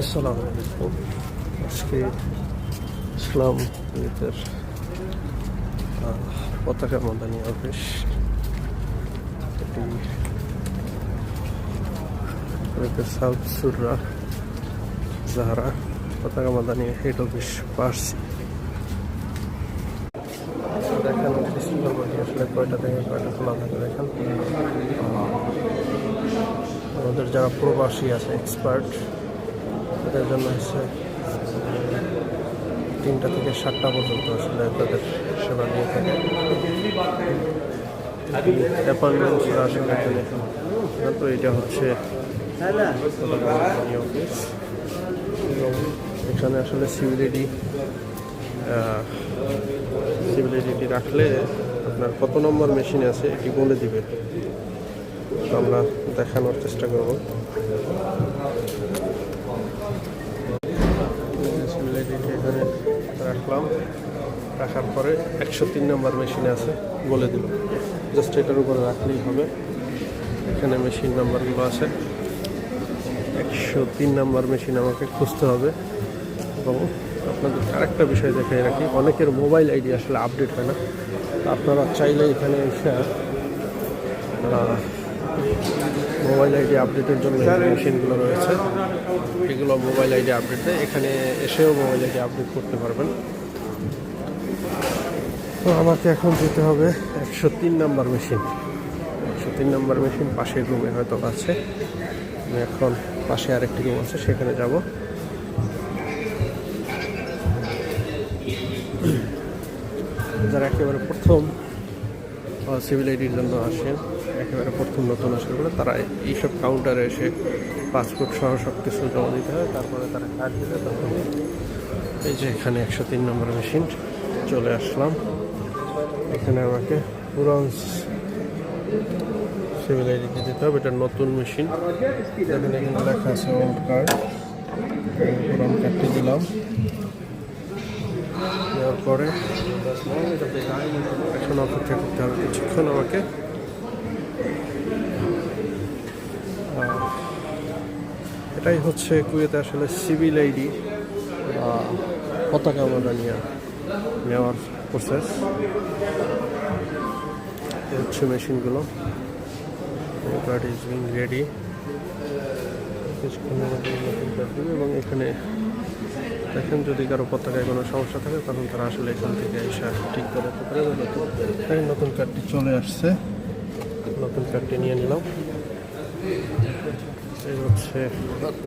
আসসালামু আলাইকুম। আজকে ইসলাম কুয়েতের আহ, পতাকা মাদানী অফিস এটি সাউথ সুররা জাহারা পতাকা মাদানী হেড অফিস পার্সি দেখেন আসলে কয়টা থেকে কয়টা খোলা থাকে দেখেন। আমাদের যারা প্রবাসী আছে এক্সপার্ট তাদের জন্য হচ্ছে তিনটা থেকে সাতটা পর্যন্ত আসলে তাদের সেবা দিয়ে থাকে। তো এটা হচ্ছে এখানে আসলে সিভিলিটি সিভিলিটি রাখলে আপনার কত নম্বর মেশিন আছে এটি বলে দিবে। আমরা দেখানোর চেষ্টা করব। রাখলাম রাখার পরে একশো তিন নম্বর মেশিনে আছে, বলে দিল। জাস্ট এটার উপরে রাখলেই হবে। এখানে মেশিন নাম্বারগুলো আছে। একশো তিন নাম্বার মেশিন আমাকে খুঁজতে হবে। এবং আপনাদের আরেকটা বিষয় দেখাই রাখি, অনেকের মোবাইল আইডি আসলে আপডেট হয় না। আপনারা চাইলে এখানে এসে মোবাইল আইডি আপডেটের জন্য মেশিনগুলো রয়েছে। এগুলো মোবাইল আইডি আপডেট দেয় এখানে এসেও মোবাইল আইডি আপডেট করতে পারবেন। তো আমাকে এখন যেতে হবে একশো তিন নাম্বার মেশিন। একশো তিন নাম্বার মেশিন পাশের রুমে হয়তো আছে। আমি এখন পাশে আরেকটি রুম আছে, সেখানে যাব। যারা একেবারে প্রথম সিভিল আইডির জন্য আসেন একেবারে প্রথম নতুন আসলে বলে তারা এইসব কাউন্টারে এসে পাসপোর্ট সহ সব কিছু জমা দিতে হয়, তারপরে তারা কার্ড দিলে তখন এই যে এখানে একশো তিন নম্বর মেশিন চলে আসলাম। এখানে আমাকে পুরান সিভিল আইডিতে দিতে হবে, এটা নতুন মেশিন এখানে লেখা আছে ওল্ড কার্ড পুরান কার্ডটি দিলাম। দেওয়ার পরে এখন অপেক্ষা করতে হবে, কিছুক্ষণ আমাকে এটাই হচ্ছে কুয়েতে আসলে সিভিল আইডি বা পতাকা আমরা নিয়ে নেওয়ার প্রসেস হচ্ছে মেশিনগুলো। কার্ড ইজ বিং রেডি এবং এখানে দেখেন, যদি কারও পতাকায় কোনো সমস্যা থাকে, তখন তারা আসলে এখান থেকে এসে ঠিক করে পারে নতুন কার্ডটি চলে আসছে। নতুন কার্ডটি নিয়ে নিলাম। এই হচ্ছে